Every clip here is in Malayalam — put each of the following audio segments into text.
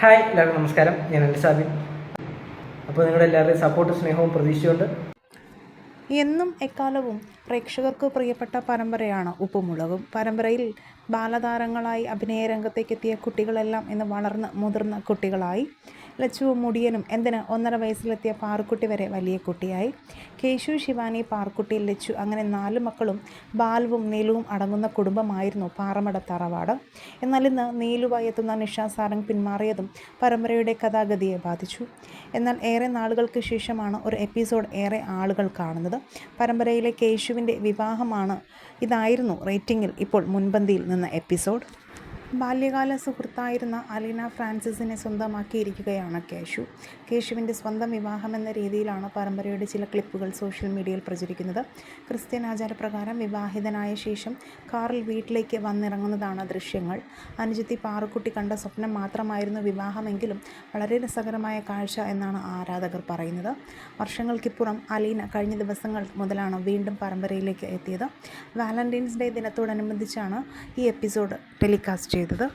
ഹായ് എല്ലാവർക്കും നമസ്കാരം. ഞാൻ എന്റെ സാബിൻ അപ്പോൾ നിങ്ങളുടെ എല്ലാവരുടെയും സപ്പോർട്ടും സ്നേഹവും പ്രതീക്ഷിച്ചുകൊണ്ട് എന്നും എക്കാലവും പ്രേക്ഷകർക്ക് പ്രിയപ്പെട്ട പരമ്പരയാണ് ഉപ്പുമുളകും. പരമ്പരയിൽ ബാലതാരങ്ങളായി അഭിനയ രംഗത്തേക്കെത്തിയ കുട്ടികളെല്ലാം ഇന്ന് വളർന്ന് മുതിർന്ന കുട്ടികളായി. ലച്ചുവും മുടിയനും എന്തിന് ഒന്നര വയസ്സിലെത്തിയ പാറുക്കുട്ടി വരെ വലിയ കുട്ടിയായി. കേശു ശിവാനി പാറുക്കുട്ടി ലച്ചു അങ്ങനെ നാല് മക്കളും ബാലുവും നീലുവും അടങ്ങുന്ന കുടുംബമായിരുന്നു പാറമട തറവാട്. എന്നാൽ ഇന്ന് നീലുവായി എത്തുന്ന നിഷ സാരംഗ് പിന്മാറിയതും പരമ്പരയുടെ കഥാഗതിയെ ബാധിച്ചു. എന്നാൽ ഏറെ നാളുകൾക്ക് ശേഷമാണ് ഒരു എപ്പിസോഡ് ഏറെ ആളുകൾ കാണുന്നത്. പരമ്പരയിലെ കേശുവിന്റെ വിവാഹമാണ് ഇതായിരുന്നു റേറ്റിംഗിൽ ഇപ്പോൾ മുൻപന്തിയിൽ നിന്ന എപ്പിസോഡ്. ബാല്യകാല സുഹൃത്തായിരുന്ന അലീന ഫ്രാൻസിസിനെ സ്വന്തമാക്കിയിരിക്കുകയാണ് കേശു. കേശുവിന്റെ സ്വന്തം വിവാഹം എന്ന രീതിയിലാണ് പരമ്പരയുടെ ചില ക്ലിപ്പുകൾ സോഷ്യൽ മീഡിയയിൽ പ്രചരിക്കുന്നത്. ക്രിസ്ത്യൻ ആചാരപ്രകാരം വിവാഹിതനായ ശേഷം കാറിൽ വീട്ടിലേക്ക് വന്നിറങ്ങുന്നതാണ് ദൃശ്യങ്ങൾ. അനുജത്തി പാറുക്കുട്ടി കണ്ട സ്വപ്നം മാത്രമായിരുന്നു വിവാഹമെങ്കിലും വളരെ രസകരമായ കാഴ്ച എന്നാണ് ആരാധകർ പറയുന്നത്. വർഷങ്ങൾക്കിപ്പുറം അലീന കഴിഞ്ഞ ദിവസങ്ങൾ മുതലാണ് വീണ്ടും പരമ്പരയിലേക്ക് എത്തിയത്. വാലന്റൈൻസ് ഡേ ദിനത്തോടനുബന്ധിച്ചാണ് ഈ എപ്പിസോഡ് ടെലികാസ്റ്റ് ചെയ്തത്.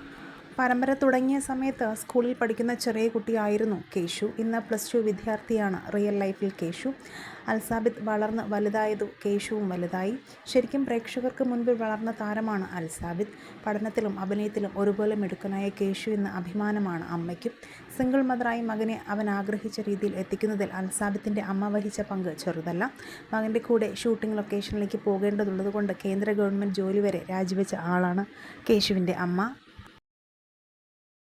പരമ്പര തുടങ്ങിയ സമയത്ത് സ്കൂളിൽ പഠിക്കുന്ന ചെറിയ കുട്ടിയായിരുന്നു കേശു. ഇന്ന് പ്ലസ് ടു വിദ്യാർത്ഥിയാണ് റിയൽ ലൈഫിൽ കേശു. അൽസാബിത്ത് വളർന്ന് വലുതായതു കേശുവും വലുതായി. ശരിക്കും പ്രേക്ഷകർക്ക് മുൻപിൽ വളർന്ന താരമാണ് അൽസാബിത്ത്. പഠനത്തിലും അഭിനയത്തിലും ഒരുപോലെ മിടുക്കനായ കേശു എന്ന അഭിമാനമാണ് അമ്മയ്ക്കും. സിംഗിൾ മദറായി മകനെ അവൻ ആഗ്രഹിച്ച രീതിയിൽ എത്തിക്കുന്നതിൽ അൽസാബിത്തിന്റെ അമ്മ വഹിച്ച പങ്ക് ചെറുതല്ല. മകന്റെ കൂടെ ഷൂട്ടിംഗ് ലൊക്കേഷനിലേക്ക് പോകേണ്ടതുള്ളതുകൊണ്ട് കേന്ദ്ര ഗവൺമെന്റ് ജോലി വരെ രാജിവെച്ച ആളാണ് കേശുവിന്റെ അമ്മ.